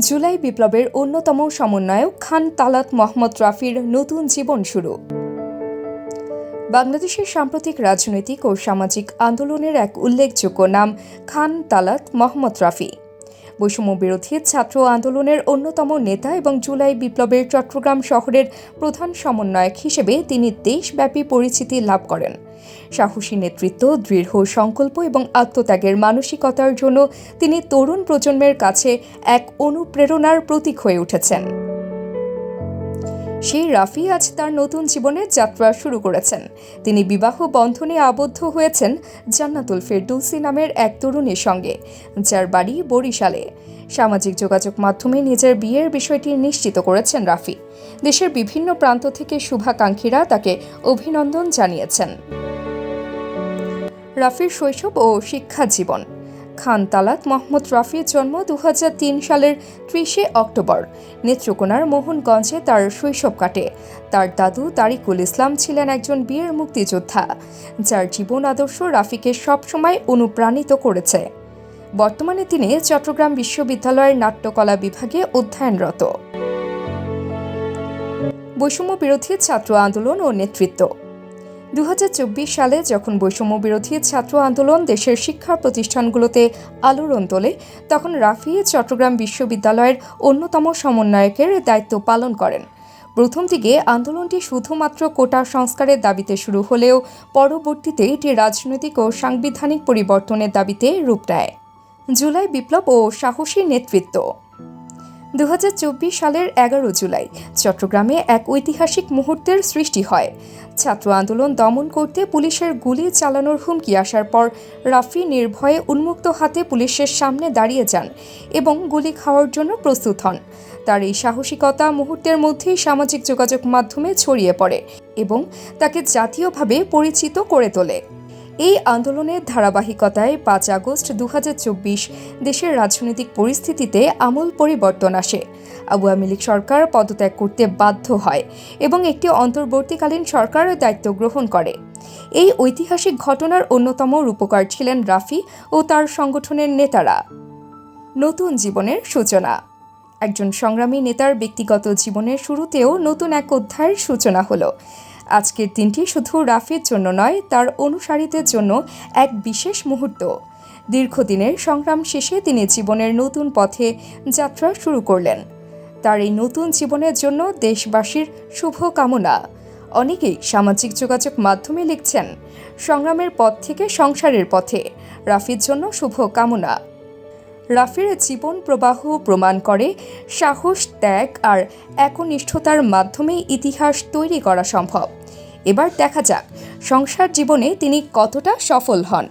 জুলাই বিপ্লবের অন্যতম সমন্বয়ক খান তালাত মোহাম্মদ রাফির নতুন জীবন শুরু। বাংলাদেশের সাম্প্রতিক রাজনৈতিক ও সামাজিক আন্দোলনের এক উল্লেখযোগ্য নাম খান তালাত মোহাম্মদ রাফি। বৈষম্য বিরোধী ছাত্র আন্দোলনের অন্যতম নেতা এবং জুলাই বিপ্লবের চট্টগ্রাম শহরের প্রধান সমন্বয়ক হিসেবে তিনি দেশব্যাপী পরিচিতি লাভ করেন। সাহসী নেতৃত্ব, দৃঢ় সংকল্প এবং আত্মত্যাগের মানসিকতার জন্য তিনি তরুণ প্রজন্মের কাছে এক অনুপ্রেরণার প্রতীক হয়ে উঠেছেন। সেই রাফি আজ তার নতুন জীবনের যাত্রা শুরু করেছেন। তিনি বিবাহ বন্ধনে আবদ্ধ হয়েছেন জান্নাতুল ফেরদৌসি নামের এক তরুণীর সঙ্গে, যার বাড়ি বরিশালে। সামাজিক যোগাযোগ মাধ্যমে নিজের বিয়ের বিষয়টি নিশ্চিত করেছেন রাফি। দেশের বিভিন্ন প্রান্ত থেকে শুভাকাঙ্ক্ষীরা তাকে অভিনন্দন জানিয়েছেন। রাফির শৈশব ও শিক্ষা জীবন খান তালাত মোহাম্মদ রাফির জন্ম দু হাজার তিন সালের ত্রিশে অক্টোবর। নেত্রকোনার মোহনগঞ্জে তার শৈশব কাটে। তার দাদু তারিকুল ইসলাম ছিলেন একজন বীর মুক্তিযোদ্ধা, যার জীবন আদর্শ রাফিকে সবসময় অনুপ্রাণিত করেছে। বর্তমানে তিনি চট্টগ্রাম বিশ্ববিদ্যালয়ের নাট্যকলা বিভাগে অধ্যয়নরত। বৈষম্য বিরোধী ছাত্র আন্দোলন ও নেতৃত্ব। দু হাজার চব্বিশ সালে যখন বৈষম্য বিরোধী ছাত্র আন্দোলন দেশের শিক্ষা প্রতিষ্ঠানগুলোতে আলোড়ন তোলে, তখন রাফি চট্টগ্রাম বিশ্ববিদ্যালয়ের অন্যতম সমন্বয়কের দায়িত্ব পালন করেন। প্রথম দিকে আন্দোলনটি শুধুমাত্র কোটা সংস্কারের দাবিতে শুরু হলেও পরবর্তীতে এটি রাজনৈতিক ও সাংবিধানিক পরিবর্তনের দাবিতে রূপ নেয়। জুলাই বিপ্লব ও সাহসী নেতৃত্ব। দু হাজার চব্বিশ সালের এগারো জুলাই চট্টগ্রামে এক ঐতিহাসিক মুহূর্তের সৃষ্টি হয়। ছাত্র আন্দোলন দমন করতে পুলিশের গুলি চালানোর হুমকি আসার পর রাফি নির্ভয়ে উন্মুক্ত হাতে পুলিশের সামনে দাঁড়িয়ে যান এবং গুলি খাওয়ার জন্য প্রস্তুত হন। তার এই সাহসিকতা মুহূর্তের মধ্যেই সামাজিক যোগাযোগ মাধ্যমে ছড়িয়ে পড়ে এবং তাকে জাতীয়ভাবে পরিচিত করে তোলে। এই আন্দোলনের ধারাবাহিকতায় পাঁচ আগস্ট দু হাজার চব্বিশ দেশের রাজনৈতিক পরিস্থিতিতে আমূল পরিবর্তন আসে। আবু আওয়ামী লীগ সরকার পদত্যাগ করতে বাধ্য হয় এবং একটি অন্তর্বর্তীকালীন সরকারের দায়িত্ব গ্রহণ করে। এই ঐতিহাসিক ঘটনার অন্যতম রূপকার ছিলেন রাফি ও তার সংগঠনের নেতারা। নতুন জীবনের সূচনা। একজন সংগ্রামী নেতার ব্যক্তিগত জীবনের শুরুতেও নতুন এক অধ্যায়ের সূচনা হলো। আজকের দিনটি শুধু রাফির জন্য নয়, তার অনুসারীদের জন্য এক বিশেষ মুহূর্ত। দীর্ঘদিনের সংগ্রাম শেষে তিনি জীবনের নতুন পথে যাত্রা শুরু করলেন। তার এই নতুন জীবনের জন্য দেশবাসীর শুভ কামনা অনেকেই সামাজিক যোগাযোগ মাধ্যমে লিখছেন, সংগ্রামের পথ থেকে সংসারের পথে। রাফির জন্য শুভ কামনা রাফির জীবন প্রবাহ প্রমাণ করে, সাহস, ত্যাগ আর একনিষ্ঠতার মাধ্যমে ইতিহাস তৈরি করা সম্ভব। এবার দেখা যাক, সংসার জীবনে তিনি কতটা সফল হন।